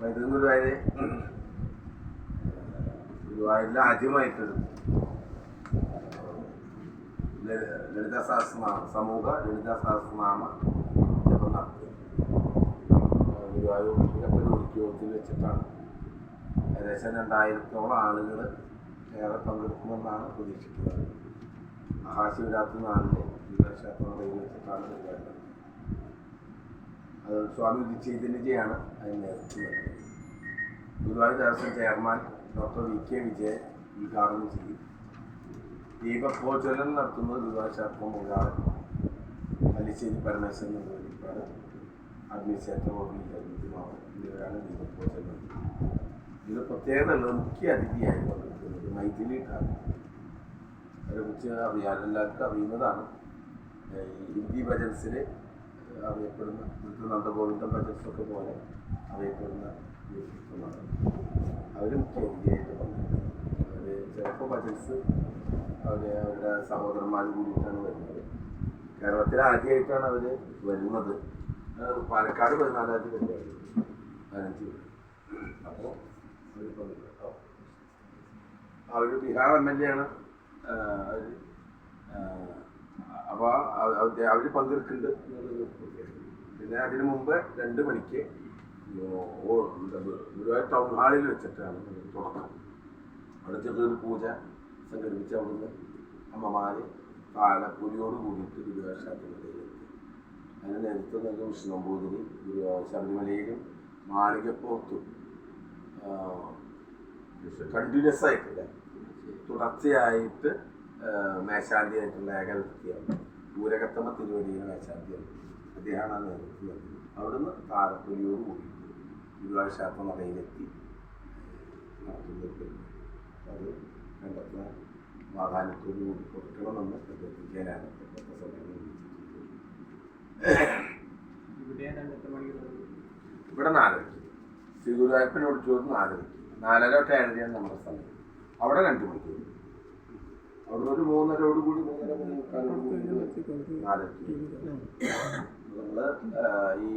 വൈദ്യുതി ഗുരുവായൂര് ഗുരുവായൂരിൽ ആദ്യമായിട്ട് ലളിത സഹസ്രനാമ സമൂഹ ലളിത സഹസ്രനാമ ജപം നടത്തി ഗുരുവായൂർ ഉദ്യോഗത്തിൽ വെച്ചിട്ടാണ് ഏകദേശം രണ്ടായിരത്തോളം ആളുകൾ ഏറെ പങ്കെടുക്കുമെന്നാണ് പ്രതീക്ഷിക്കുന്നത്. മഹാശിവരാത്രി നാളിലെ ക്ഷേത്രത്തിൽ വെച്ചിട്ടാണ് പരിപാടി അത് സ്വാമി വിജയചൈതന്യജിയാണ് അതിന് നേതൃത്വം നൽകുന്നത് Guruvayur Devaswom chairman doctor V K Vijayan ഉദ്ഘാടനം ചെയ്യും. ദീപപ്രോജ്വലനം നടത്തുന്നത് ഗുരുവായൂർ ക്ഷേത്രം മുഴുവൻ മല്ലിശ്ശേരി പരമേശ്വരൻ നിർവഹിക്കാണ് അഡ്മിനിസ്ട്രേറ്റർ ഓർഗനൈസേഷൻ എന്നിവരാണ് ദീപപ്രോജ്വലനം ഇത് പ്രത്യേകത ഉള്ളത് മുഖ്യ അതിഥിയായി പങ്കെടുക്കുന്നത് മൈഥിലി ഠാക്കൂർ അതിനെക്കുറിച്ച് അറിയാൻ എല്ലാവർക്കും അറിയുന്നതാണ്. ഹിന്ദി ഭജൻസിൽ അറിയപ്പെടുന്ന ഇവിടുത്തെ നന്ദഗോവിന്ദ ഭജൻസൊക്കെ പോലെ അറിയപ്പെടുന്ന വ്യക്തിത്വമാണ്. അവർ മുഖ്യ പങ്കെടുക്കുന്നത് അവർ ചിലപ്പോൾ ഭജൻസ് അവരെ അവരുടെ സഹോദരന്മാർ കൂടിയിട്ടാണ് വരുന്നത്. കേരളത്തിൽ ആദ്യമായിട്ടാണ് അവർ വരുന്നത്. പാലക്കാട് പതിനാലാം തീയതി പരിപാടി പതിനഞ്ച് അപ്പോൾ അവർ ബീഹാർ എം എൽ എ ആണ്. അവർ അപ്പോൾ അവർ പങ്കെടുക്കുന്നുണ്ട്. പിന്നെ അതിനു മുമ്പ് രണ്ട് മണിക്ക് ഗുരുവായൂർ ടൗൺ ഹാളിൽ വെച്ചിട്ടാണ് തുടക്കം. അവിടെ ചെറിയൊരു പൂജ സംഘടിപ്പിച്ച് അവിടുന്ന് അമ്മമാര് താലപ്പൂരിയോട് കൂടിയിട്ട് ഗുരുവായൂർ ക്ഷേത്രത്തിലെത്തി അതിന് നേതൃത്വം നൽകിയ വിഷ്ണുഭൂതിരി ഗുരുവായൂർ ശബരിമലയിലും മാളികപ്പുറത്തും കണ്ടിന്യൂസ് ആയിട്ടില്ല. തുടർച്ചയായിട്ട് മേശാന്തി ആയിട്ടുള്ള വ്യക്തിയാണ്. പൂരകത്തമ്മ തിരുവടിയിലെ മേശാന്തിയാണ് അദ്ദേഹമാണ് ആ നേതൃത്വം നൽകുന്നത് അവിടുന്ന് താലപ്പൊലിയോട് കൂടി ഗുരുവായൂർ ശാസ്ത്ര നടയിലെത്തി അത് കണ്ടെത്തുന്ന പ്രാധാന്യത്തോടു കൂടി കൊടുക്കണമെന്ന് അഭ്യർത്ഥിക്കാനാണ് ഇപ്പോഴത്തെ സമയം? ഇവിടെ നാലരയ്ക്ക്. ശ്രീ ഗുരുവായൂരപ്പനോട് ചോദിച്ചു നാലരയ്ക്ക്. നാലര തൊട്ട് ഏഴരയാണ് നമ്മുടെ സമയം. അവിടെ രണ്ട് മണിക്കൂർ. അവിടെ ഒരു മൂന്നരയോട് കൂടി മൂന്നര നമ്മൾ ഈ